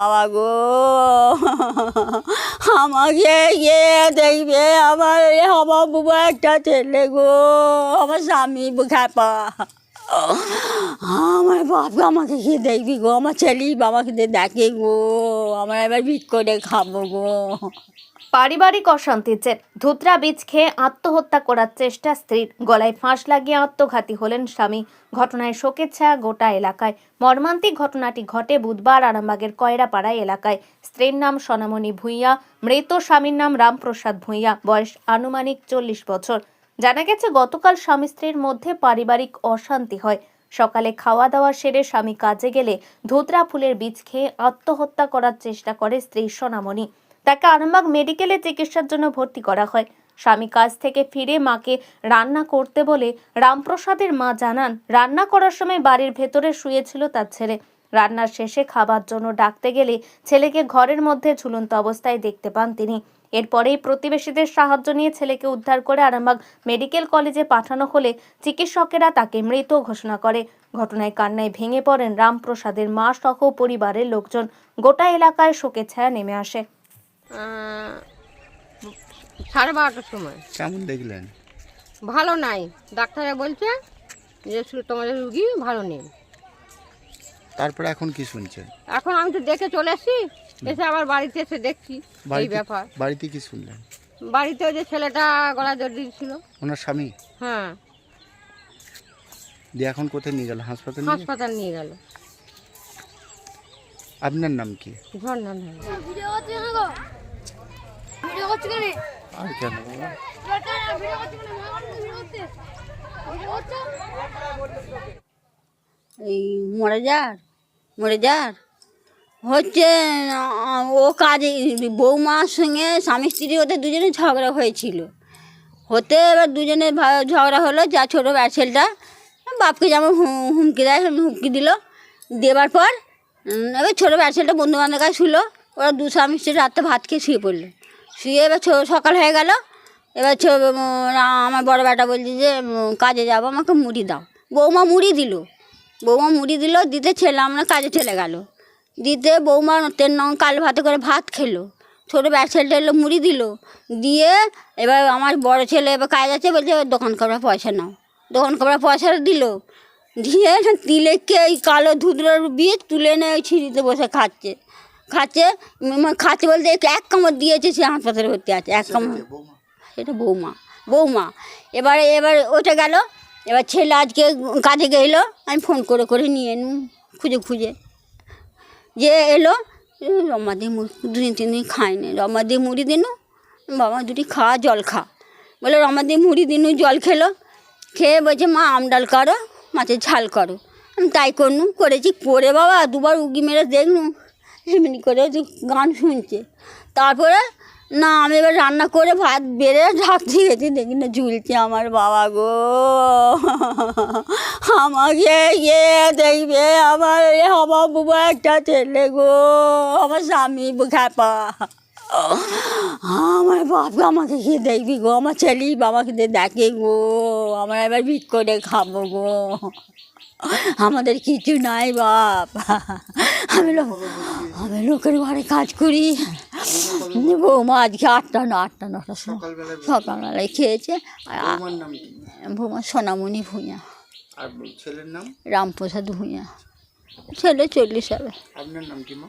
বাবা গো। আমাকে ইয়ে দেখবে? আমার আমার বুবা একটা ছেলে গো। আমার স্বামী খ্যাপা। আমার বাপ আমাকে কি দেখবি গো? আমার ছেলে বাবাকে দেখে গো। আমার এবার ভিক করে খাব গো। পারিবারিক অশান্তির জের। ধুতরা বীজ খেয়ে আত্মহত্যা করার চেষ্টা স্ত্রীর। গলায় ফাঁস লাগিয়ে আত্মঘাতী হলেন স্বামী। ঘটনায় শোকের ছায়া গোটা এলাকায়। মর্মান্তিক ঘটনাটি ঘটে বুধবার আরামবাগের কয়রাপাড়া এলাকায়। স্ত্রীর নাম সোনামণি ভূঁইয়া, মৃত স্বামীর নাম রামপ্রসাদ ভূঁইয়া, বয়স আনুমানিক চল্লিশ বছর। জানা গেছে, গতকাল স্বামী স্ত্রীর মধ্যে পারিবারিক অশান্তি হয়। সকালে খাওয়া দাওয়া সেরে স্বামী কাজে গেলে ধুতরা ফুলের বীজ খেয়ে আত্মহত্যা করার চেষ্টা করে স্ত্রী সোনামণি। তাকে আরামবাগ মেডিকেলে চিকিৎসার জন্য ভর্তি করা হয়। স্বামী কাজ থেকে ফিরে মাকে রান্না করতে বলে রামপ্রসাদের মা জানান, রান্না করার সময় বাড়ির ভেতরে শুয়েছিল তার ছেলে। রান্নার শেষে খাবার জন্য ডাকতে গেলে ছেলেকে ঘরের মধ্যে ঝুলন্ত অবস্থায় দেখতে পান তিনি। এরপরেই প্রতিবেশীদের সাহায্য নিয়ে ছেলেকে উদ্ধার করে আরামবাগ মেডিকেল কলেজে পাঠানো হলে চিকিৎসকেরা তাকে মৃত ঘোষণা করে। ঘটনায় কান্নায় ভেঙে পড়েন রামপ্রসাদের মা সহ পরিবারের লোকজন। গোটা এলাকায় শোকের ছায়া নেমে আসে। সাড়ে বারোটার সময়। কেমন দেখলেন? ভালো নাই। ডাক্তারে বলছে যে তোমাদের রুগী ভালো নেই। তারপরে এখন কি শুনছেন? এখন আমি তো দেখে চলে আসি এসে আবার বাড়িতে এসে দেখছি এই ব্যাপার। বাড়িতে কি শুনলেন? বাড়িতে ওই যে ছেলেটা গলা জড় দিয়েছিল। ওনার স্বামী? হ্যাঁ। দিয়ে এখন কোথায় নিয়ে গেল? হাসপাতালে? হাসপাতাল নিয়ে গেল। আপনার নাম কি? ঝর্ণা আর কেন? এই মরে যার মরে যার। হচ্ছে ও কাজে বৌমার সঙ্গে স্বামী স্ত্রী ওদের দুজনে ঝগড়া হয়েছিল। হতে এবার দুজনে ঝগড়া হলো যা ছোটো ব্যাছেলটা বাপকে যেমন হুমকি দেয় হুমকি দিল। দেবার পর এবার ছোটো ব্যাছেলটা বন্ধু বান্ধব কাছে শুলো ওরা দু স্বামী স্ত্রী রাত্রে ভাত খেয়ে শুয়ে পড়ল। শুয়ে এবার ছো- সকাল হয়ে গেল। এবার ছো- আমার বড় বেটা বলছে যে কাজে যাব, আমাকে মুড়ি দাও। বৌমা মুড়ি দিল। বৌমা মুড়ি দিল, দিতে ছেলে আমরা কাজে চলে গেল। দিতে বৌমা তেল নং কাল ভাতে করে ভাত খেলো। ছোটো ছেলেটা এলো মুড়ি দিল। দিয়ে এবার আমার বড় ছেলে এবার কাজ আছে, বলছে, এবার দোকান করার পয়সা নাও। দোকান করার পয়সাটা দিল। দিয়ে দিলে কে এই কালো ধুতরার বীজ তুলে এনে ওই ছিঁড়িতে বসে খাচ্ছে। খাচ্ছে উম, খাচ্ছে বলতে এক- কামড় দিয়েছে সে হাসপাতালে ভর্তি আছে এক কামড়। সেটা বৌমা বৌমা। এবারে এবার ওটা গেল এবার ছেলে আজকে কাজে গেল আমি ফোন করে করে নিয়ে এলুম খুঁজে খুঁজে। যে এলো রমা দিয়ে মুড়ি দুদিন তিন দিন খাইনি রমা দিয়ে মুড়ি দিনু বাবা দুটি খা জল খা। বলে রমা দিয়ে মুড়ি দিনু জল খেলো। খেয়ে বলছে মা আম ডাল করো মাছের ঝাল করো। আমি তাই করনু করেছি করে বাবা দুবার উগি মেরে দেখনু এমনি করে গান শুনছে। তারপরে, না, আমি এবার রান্না করে ভাত বেড়ে ঢাকতে গেছি দেখি না ঝুলছে আমার বাবা গো। আমাকে ইয়ে দেখবে? আমার আমার বুবা একটা ছেলে গো, আমার স্বামী খ্যাপা। আমার বাপ আমাকে কি দেখবি গো আমার ছেলে বাবাকে দিয়ে দেখে গো আমরা এবার ভিক করে খাব গো। আমাদের কিছু নাই বাপ। আমি লোক আমি লোকের ঘরে কাজ করি। বৌমা আজকে আটটা না আটটা নটা সময় সকালবেলায় খেয়েছে। আর বৌমা সোনামণি ভূঁইয়া। ছেলের নাম? রামপ্রসাদ ভূঁইয়া। ছেলে চল্লিশ হবে। আপনার নাম কি মা?